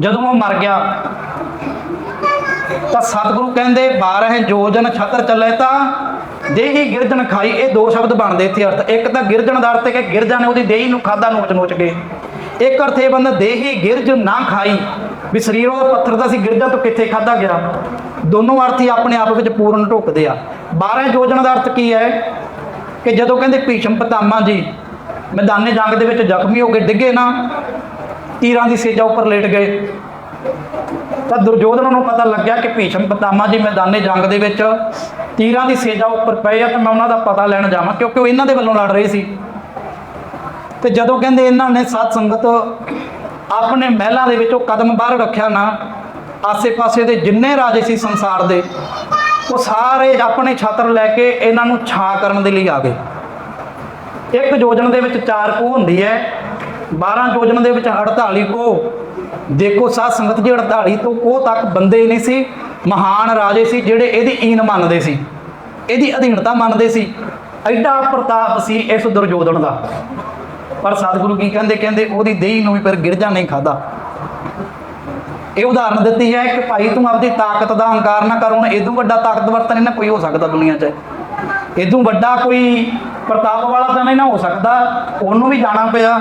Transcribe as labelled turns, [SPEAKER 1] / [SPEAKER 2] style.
[SPEAKER 1] ਜਦੋਂ ਉਹ ਮਰ ਗਿਆ, ਤਾਂ ਸਤਿਗੁਰੂ ਕਹਿੰਦੇ 12 ਜੋਜਨ ਛਤਰ ਚੱਲੇ ਤਾਂ ਦੇਹੀ ਗਿਰਜਣ ਖਾਈ। ਇਹ ਦੋ ਸ਼ਬਦ ਬਣਦੇ ਇੱਥੇ ਅਰਥ। ਇੱਕ ਤਾਂ ਗਿਰਜਣ ਦਾ ਅਰਥ ਹੈ ਕਿ ਗਿਰਜਾ ਨੇ ਉਹਦੀ ਦੇਹੀ ਨੂੰ ਖਾਦਾ ਨੋਚ ਨੋਚ ਕੇ। ਇੱਕ ਅਰਥ ਇਹ ਬੰਦਾ ਦੇਹੀ ਗਿਰਜ ਨਾ ਖਾਈ। ਵੀ ਸਰੀਰ ਉਹਦਾ ਪੱਥਰ ਦਾ ਸੀ, ਗਿਰਜਾ ਤੋਂ ਕਿੱਥੇ ਖਾਦਾ ਗਿਆ? ਦੋਨੋਂ ਅਰਥ ਹੀ ਆਪਣੇ ਆਪ ਵਿੱਚ ਪੂਰਨ ਢੁਕਦੇ ਆ। 12 ਯੋਜਨਾ ਦਾ ਅਰਥ ਕੀ ਹੈ? ਕਿ ਜਦੋਂ ਕਹਿੰਦੇ ਭੀਸ਼ਮ ਪਤਾਮਾ ਜੀ ਮੈਦਾਨੇ ਜੰਗ ਦੇ ਵਿੱਚ ਜ਼ਖਮੀ ਹੋ ਕੇ ਡਿੱਗੇ ਨਾ ਤੀਰਾਂ ਦੀ ਸੇਜਾ ਉੱਪਰ ਲੇਟ ਗਏ। ਤਾਂ ਦੁਰਯੋਧਨ ਨੂੰ ਪਤਾ ਲੱਗਿਆ ਕਿ ਭੀਸ਼ਮ ਪਤਾਮਾ ਜੀ ਮੈਦਾਨੇ ਜੰਗ ਦੇ ਵਿੱਚ ਤੀਰਾਂ ਦੀ ਸੇਜਾ ਉੱਪਰ ਪਏ ਆ, ਤਾਂ ਮੈਂ ਉਹਨਾਂ ਦਾ ਪਤਾ ਲੈਣ ਜਾਵਾਂ, ਕਿਉਂਕਿ ਉਹ ਇਹਨਾਂ ਦੇ ਵੱਲੋਂ ਲੜ ਰਹੇ ਸੀ। ਤੇ ਜਦੋਂ ਕਹਿੰਦੇ ਇਹਨਾਂ ਨੇ ਸਾਧ ਸੰਗਤ ਆਪਣੇ ਮਹਿਲਾਂ ਦੇ ਵਿੱਚੋਂ ਕਦਮ ਬਾਹਰ ਰੱਖਿਆ ਨਾ, ਆਸੇ-ਪਾਸੇ ਦੇ ਜਿੰਨੇ ਰਾਜੇ ਸੀ ਸੰਸਾਰ ਦੇ, ਉਹ ਸਾਰੇ ਆਪਣੇ ਛਤਰ ਲੈ ਕੇ ਇਹਨਾਂ ਨੂੰ ਛਾਂ ਕਰਨ ਦੇ ਲਈ ਆ ਗਏ। ਇੱਕ ਯੋਜਨਾ ਦੇ ਵਿੱਚ ਚਾਰ ਕੋ ਹੁੰਦੀ ਹੈ 12 ਯੋਜਨਾ ਦੇ ਵਿੱਚ 48 ਕੋ, ਦੇਖੋ ਸਾਧ ਸੰਗਤ ਜੀ 48 ਤੋਂ ਕੋ ਤੱਕ ਬੰਦੇ ਨਹੀਂ ਸੀ, ਮਹਾਨ ਰਾਜੇ ਸੀ ਜਿਹੜੇ ਇਹਦੀ ਈਨ ਮੰਨਦੇ ਸੀ, ਇਹਦੀ ਅਧੀਨਤਾ ਮੰਨਦੇ ਸੀ, ਐਡਾ ਪ੍ਰਤਾਪ ਸੀ ਇਸ ਦੁਰਯੋਧਨ ਦਾ। ਪਰ ਸਤਿਗੁਰੂ ਕੀ ਕਹਿੰਦੇ ਕਹਿੰਦੇ ਉਹਦੀ ਦੇਹੀ ਨੂੰ ਵੀ ਪਰ ਗਿਰਜਾ ਨਹੀਂ ਖਾਦਾ ਇਹ ਉਦਾਹਰਨ ਦਿੱਤੀ ਹੈ ਕਿ ਭਾਈ ਤੂੰ ਆਪਦੀ ਤਾਕਤ ਦਾ ਹੰਕਾਰ ਨਾ ਕਰ, ਹੁਣ ਇਦੋਂ ਵੱਡਾ ਤਾਕਤਵਰ ਤਾਂ ਨਹੀਂ ਨਾ ਕੋਈ ਹੋ ਸਕਦਾ ਦੁਨੀਆ 'ਚ। ਇਦੋਂ ਵੱਡਾ ਕੋਈ ਪ੍ਰਤਾਪ ਵਾਲਾ ਤਾਂ ਨਹੀਂ ਨਾ ਹੋ ਸਕਦਾ, ਉਹਨੂੰ ਵੀ ਜਾਣਾ ਪਿਆ।